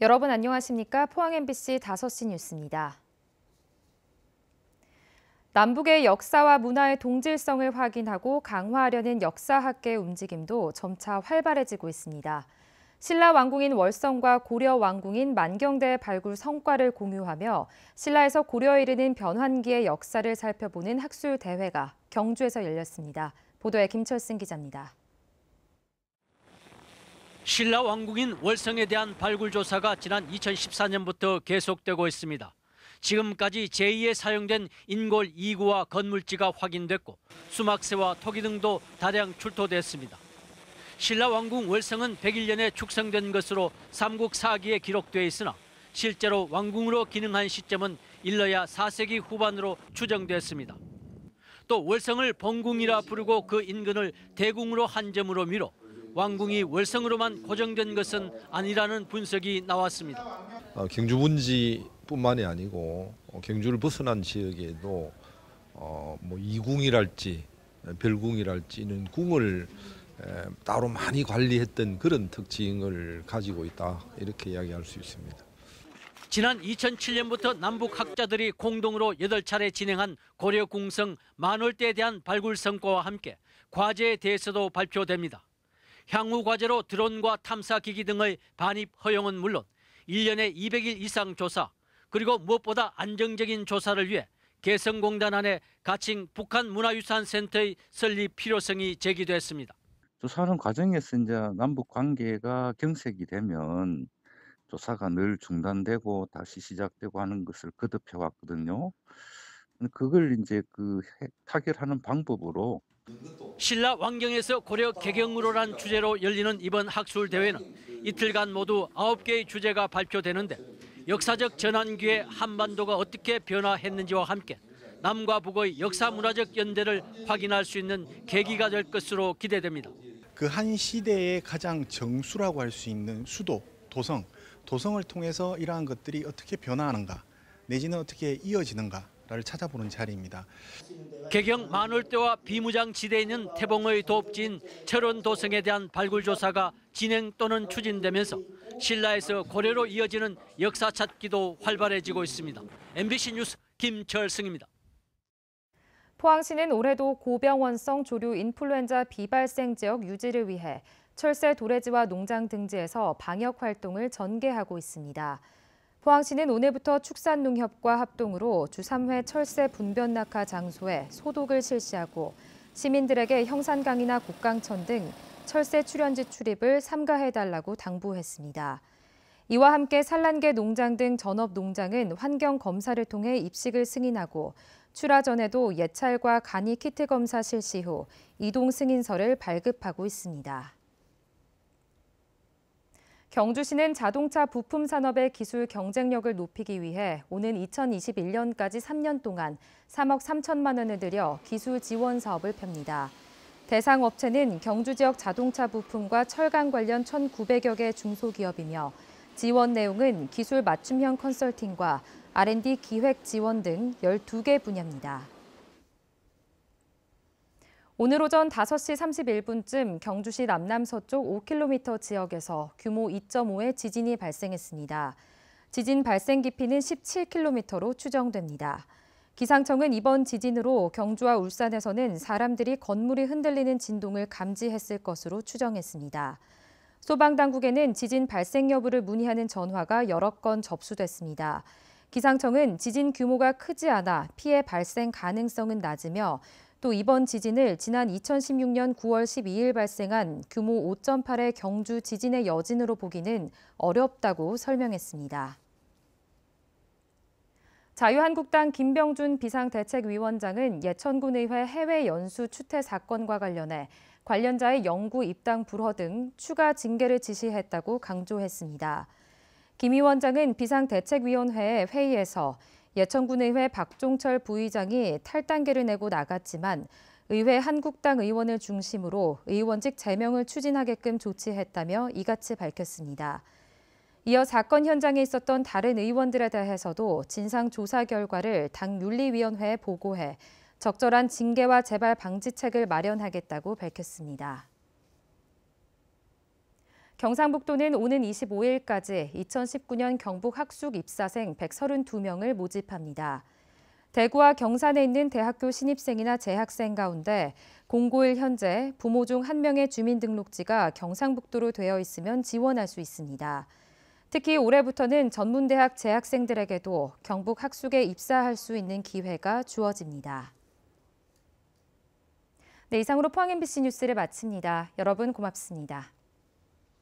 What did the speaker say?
여러분 안녕하십니까? 포항 MBC 5시 뉴스입니다. 남북의 역사와 문화의 동질성을 확인하고 강화하려는 역사학계 움직임도 점차 활발해지고 있습니다. 신라 왕궁인 월성과 고려 왕궁인 만경대의 발굴 성과를 공유하며 신라에서 고려에 이르는 변환기의 역사를 살펴보는 학술 대회가 경주에서 열렸습니다. 보도에 김철승 기자입니다. 신라 왕궁인 월성에 대한 발굴 조사가 지난 2014년부터 계속되고 있습니다. 지금까지 제2에 사용된 인골 2구와 건물지가 확인됐고 수막새와 토기 등도 다량 출토됐습니다. 신라 왕궁 월성은 101년에 축성된 것으로 삼국 사기에 기록되어 있으나 실제로 왕궁으로 기능한 시점은 일러야 4세기 후반으로 추정됐습니다. 또 월성을 본궁이라 부르고 그 인근을 대궁으로 한 점으로 미뤄 왕궁이 월성으로만 고정된 것은 아니라는 분석이 나왔습니다. 어, 경주 분지뿐만이 아니고 어, 경주를 벗어난 지역에도 어, 뭐 이궁이랄지 별궁이랄지는 궁을 에, 따로 많이 관리했던 그런 특징을 가지고 있다 이렇게 이야기할 수 있습니다. 지난 2007년부터 남북 학자들이 공동으로 8차례 진행한 고려 궁성 만월대에 대한 발굴 성과와 함께 과제에 대해서도 발표됩니다. 향후 과제로 드론과 탐사 기기 등의 반입 허용은 물론 1년에 200일 이상 조사 그리고 무엇보다 안정적인 조사를 위해 개성공단 안에 가칭 북한 문화유산센터의 설립 필요성이 제기됐습니다. 조사하는 과정에서 이제 남북 관계가 경색이 되면 조사가 늘 중단되고 다시 시작되고 하는 것을 거듭해 왔거든요. 그걸 이제 그 타결하는 방법으로 신라 왕경에서 고려 개경으로란 주제로 열리는 이번 학술 대회는 이틀간 모두 9개의 주제가 발표되는데 역사적 전환기에 한반도가 어떻게 변화했는지와 함께 남과 북의 역사 문화적 연대를 확인할 수 있는 계기가 될 것으로 기대됩니다. 그 한 시대의 가장 정수라고 할 수 있는 수도, 도성, 도성을 통해서 이러한 것들이 어떻게 변화하는가, 내지는 어떻게 이어지는가를 찾아보는 자리입니다. 개경 만월대와 비무장지대에 있는 태봉의 도읍지인 철원 도성에 대한 발굴 조사가 진행 또는 추진되면서 신라에서 고려로 이어지는 역사 찾기도 활발해지고 있습니다. MBC 뉴스 김철승입니다. 포항시는 올해도 고병원성 조류 인플루엔자 비발생 지역 유지를 위해 철새 도래지와 농장 등지에서 방역 활동을 전개하고 있습니다. 포항시는 오늘부터 축산농협과 합동으로 주 3회 철새 분변 낙하 장소에 소독을 실시하고 시민들에게 형산강이나 곡강천 등 철새 출현지 출입을 삼가해달라고 당부했습니다. 이와 함께 산란계 농장 등 전업 농장은 환경 검사를 통해 입식을 승인하고 출하 전에도 예찰과 간이 키트 검사 실시 후 이동 승인서를 발급하고 있습니다. 경주시는 자동차 부품 산업의 기술 경쟁력을 높이기 위해 오는 2021년까지 3년 동안 3억 3천만 원을 들여 기술 지원 사업을 펴니다. 대상 업체는 경주 지역 자동차 부품과 철강 관련 1,900여 개 중소기업이며 지원 내용은 기술 맞춤형 컨설팅과 R&D 기획 지원 등 12개 분야입니다. 오늘 오전 5시 31분쯤 경주시 남남서쪽 5km 지역에서 규모 2.5의 지진이 발생했습니다. 지진 발생 깊이는 17km로 추정됩니다. 기상청은 이번 지진으로 경주와 울산에서는 사람들이 건물이 흔들리는 진동을 감지했을 것으로 추정했습니다. 소방당국에는 지진 발생 여부를 문의하는 전화가 여러 건 접수됐습니다. 기상청은 지진 규모가 크지 않아 피해 발생 가능성은 낮으며 또 이번 지진을 지난 2016년 9월 12일 발생한 규모 5.8의 경주 지진의 여진으로 보기는 어렵다고 설명했습니다. 자유한국당 김병준 비상대책위원장은 예천군의회 해외 연수 추태 사건과 관련해 관련자의 영구 입당 불허 등 추가 징계를 지시했다고 강조했습니다. 김 위원장은 비상대책위원회 회의에서 예천군의회 박종철 부의장이 탈당계를 내고 나갔지만 의회 한국당 의원을 중심으로 의원직 제명을 추진하게끔 조치했다며 이같이 밝혔습니다. 이어 사건 현장에 있었던 다른 의원들에 대해서도 진상조사 결과를 당 윤리위원회에 보고해 적절한 징계와 재발 방지책을 마련하겠다고 밝혔습니다. 경상북도는 오는 25일까지 2019년 경북 학숙 입사생 132명을 모집합니다. 대구와 경산에 있는 대학교 신입생이나 재학생 가운데 공고일 현재 부모 중 한 명의 주민등록지가 경상북도로 되어 있으면 지원할 수 있습니다. 특히 올해부터는 전문대학 재학생들에게도 경북 학숙에 입사할 수 있는 기회가 주어집니다. 네, 이상으로 포항 MBC 뉴스를 마칩니다. 여러분 고맙습니다.